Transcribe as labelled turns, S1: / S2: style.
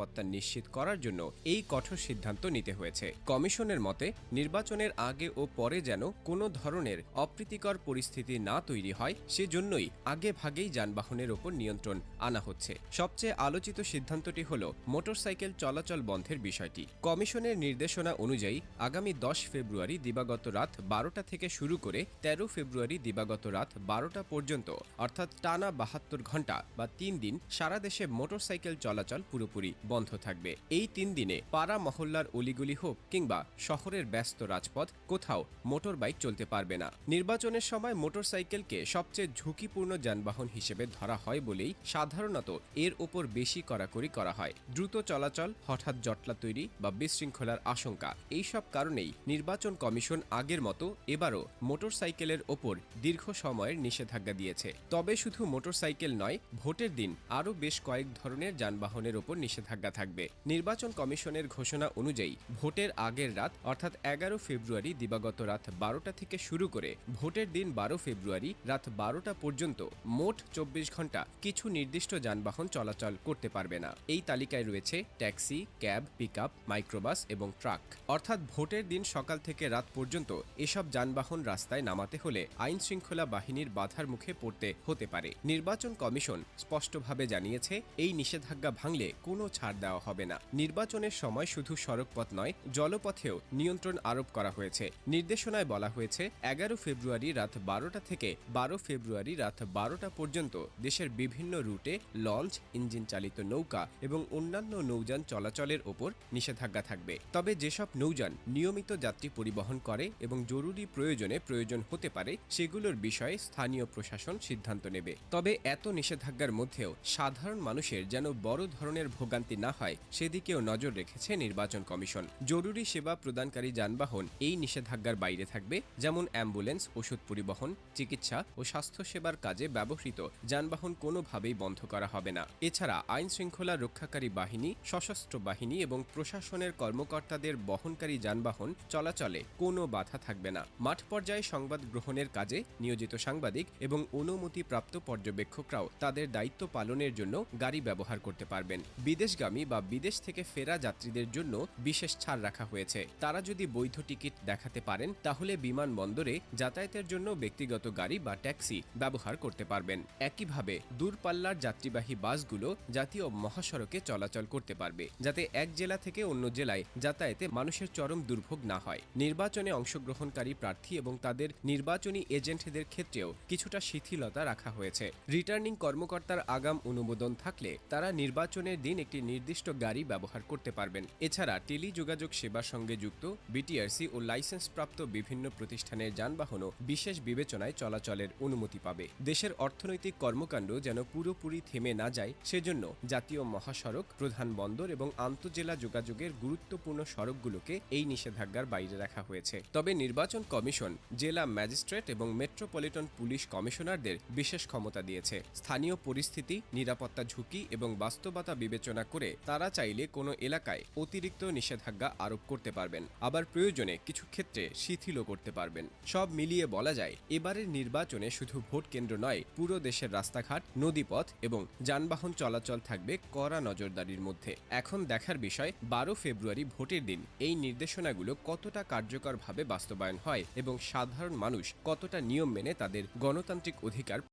S1: নিরাপত্তা নিশ্চিত করার জন্য এই কঠোর সিদ্ধান্ত নিতে হয়েছে। কমিশনের মতে, নির্বাচনের আগে ও পরে যেন কোনো ধরনের অপ্রীতিকর পরিস্থিতি না তৈরি হয়, সেজন্যই আগে ভাগেই যানবাহনের ওপর নিয়ন্ত্রণ আনা হচ্ছে। সবচেয়ে আলোচিত সিদ্ধান্তটি হল মোটরসাইকেল চলাচল বন্ধের বিষয়টি। কমিশনের নির্দেশনা অনুযায়ী আগামী দশ ফেব্রুয়ারি দিবাগত রাত বারোটা থেকে শুরু করে তেরো ফেব্রুয়ারি দিবাগত রাত বারোটা পর্যন্ত, অর্থাৎ টানা বাহাত্তর ঘণ্টা বা তিন দিন সারা দেশে মোটরসাইকেল চলাচল পুরোপুরি বন্ধ থাকবে। এই তিন দিনে পাড়া মহল্লার অলিগুলি হোক কিংবা শহরের ব্যস্ত রাজপথ, কোথাও মোটর বাইক চলতে পারবে না। নির্বাচনের সময় মোটরসাইকেলকে সবচেয়ে ঝুঁকিপূর্ণ যানবাহন হিসেবে ধরা হয় বলেই সাধারণত এর ওপর বেশি কড়াকড়ি করা হয়। দ্রুত চলাচল, হঠাৎ জটলা তৈরি বা বিশৃঙ্খলার আশঙ্কা এইসব কারণেই নির্বাচন কমিশন আগের মতো এবারও মোটরসাইকেলের ওপর দীর্ঘ সময়ের নিষেধাজ্ঞা দিয়েছে। তবে শুধু মোটরসাইকেল নয়, ভোটের দিন আরও বেশ কয়েক ধরনের যানবাহনের ওপর নিষেধাজ্ঞা থাকবে। নির্বাচন কমিশনের ঘোষণা অনুযায়ী ভোটের আগের রাত, অর্থাৎ এগারো ফেব্রুয়ারি দিবাগত রাত বারোটা থেকে শুরু করে ভোটের দিন বারো ফেব্রুয়ারি রাত বারোটা পর্যন্ত মোট চব্বিশ ঘণ্টা কিছু নির্দিষ্ট যানবাহন চলাচল করতে পারবে না। এই তালিকায় রয়েছে ট্যাক্সি, ক্যাব, পিকআপ, মাইক্রোবাস এবং ট্রাক। অর্থাৎ ভোটের দিন সকাল থেকে রাত পর্যন্ত এসব যানবাহন রাস্তায় নামাতে হলে আইন শৃঙ্খলা বাহিনীর বাধার মুখে পড়তে হতে পারে। নির্বাচন কমিশন স্পষ্টভাবে জানিয়েছে, এই নিষেধাজ্ঞা ভাঙলে কোনো ছাড় দেওয়া হবে না। নির্বাচনের সময় শুধু সড়কপথ নয়, জলপথেও নিয়ন্ত্রণ আরোপ করা হয়েছে। নির্দেশনায় বলা হয়েছে, এগারো ফেব্রুয়ারি রাত বারোটা থেকে বারো ফেব্রুয়ারি রাত বারোটা পর্যন্ত দেশের বিভিন্ন রুটে লঞ্চ ইঞ্জিন চালিত নৌকা এবং অন্যান্য নৌযান চলাচলের ওপর নিষেধাজ্ঞা থাকবে। তবে যেসব নৌযান নিয়মিত যাত্রী পরিবহন করে এবং জরুরি প্রয়োজনে প্রয়োজন হতে পারে, সেগুলোর বিষয়ে স্থানীয় প্রশাসন সিদ্ধান্ত নেবে। তবে এত নিষেধাজ্ঞার মধ্যেও সাধারণ মানুষের যেন বড় ধরনের ভোগান্তি না হয়, সেদিকেও নজর রেখেছে নির্বাচন কমিশন। জরুরি সেবা প্রদানকারী যানবাহন এই নিষেধাজ্ঞার বাইরে থাকবে, যেমন অ্যাম্বুলেন্স, ওষুধ পরিবহন, চিকিৎসা ও স্বাস্থ্যসেবার কাজে ব্যবহৃত যানবাহন কোনোভাবেই বন্ধ করা হবে না। এছাড়া আইন শৃঙ্খলা রক্ষাকারী বাহিনী, সশস্ত্র বাহিনী এবং প্রশাসনের কর্মকর্তাদের বহনকারী যানবাহন চলাচলে কোনো বাধা থাকবে না। মাঠ পর্যায়ে সংবাদ গ্রহণের কাজে নিয়োজিত সাংবাদিক এবং অনুমতিপ্রাপ্ত পর্যবেক্ষকরাও তাদের দায়িত্ব পালনের জন্য গাড়ি ব্যবহার করতে পারবেন। বিদেশগামী বা বিদেশ থেকে ফেরা যাত্রীদের জন্য বিশেষ ছাড় রাখা হয়েছে। তারা যদি বৈধ টিকিট দেখাতে পারেন, তাহলে বিমানবন্দরে যাতায়াতের জন্য ব্যক্তিগত গাড়ি বা ট্যাক্সি ব্যবহার করতে পারবেন। একইভাবে দূরপাল্লার যাত্রীবাহী বাসগুলো জাতীয় মহাসড়কে চলাচল করতে পারবে, যাতে এক জেলা থেকে অন্য জেলায় যাতায়াতে মানুষের চরম দুর্ভোগ না হয়। নির্বাচনে অংশগ্রহণকারী প্রার্থী এবং তাদের নির্বাচনী এজেন্টদের ক্ষেত্রেও কিছুটা শিথিলতা রাখা হয়েছে। রিটার্নিং কর্মকর্তার আগাম অনুমোদন থাকলে তারা নির্বাচনের দিন একটি নির্দিষ্ট গাড়ি ব্যবহার করতে পারবেন। এছাড়া টেলিযোগাযোগ সেবার সঙ্গে যুক্ত বিটিআরসি ও লাইসেন্সপ্রাপ্ত বিভিন্ন প্রতিষ্ঠানের যানবাহনও বিশেষ বিবেচনায় চলাচলের অনুমতি পাবে। দেশের অর্থনৈতিক কর্মকাণ্ড যেন পুরোপুরি থেমে না যায়, সেজন্য জাতীয় মহাসড়ক, প্রধান বন্দর এবং আন্তজেলা যোগাযোগের গুরুত্বপূর্ণ সড়কগুলোকে এই নিষেধাজ্ঞার বাইরে রাখা হয়েছে। তবে নির্বাচন কমিশন, জেলা ম্যাজিস্ট্রেট এবং মেট্রোপলিটন পুলিশ কমিশনারদের বিশেষ ক্ষমতা দিয়েছে। স্থানীয় পরিস্থিতি, নিরাপত্তা ঝুঁকি এবং বাস্তবতা বিবেচনা করে তারা চাইলে কোনো এলাকায় অতিরিক্ত নিষেধাজ্ঞা আরোপ করতে পারবেন। আবার প্রয়োজনে কিছু ক্ষেত্রে শিথিলও করতে পারবেন। সব মিলিয়ে বলা যায়, এবারের নির্বাচনে শুধু ভোট কেন্দ্র নয়, পুরো দেশের রাস্তাঘাট, নদীপথ এবং যানবাহন চলাচল থাকবে কড়া নজরদারির মধ্যে। এখন দেখার বিষয়, বারো ফেব্রুয়ারি ভোটের দিন, এই নির্দেশনাগুলো কতটা কার্যকরভাবে বাস্তবায়ন হয় এবং সাধারণ মানুষ কতটা নিয়ম মেনে তাদের গণতান্ত্রিক অধিকার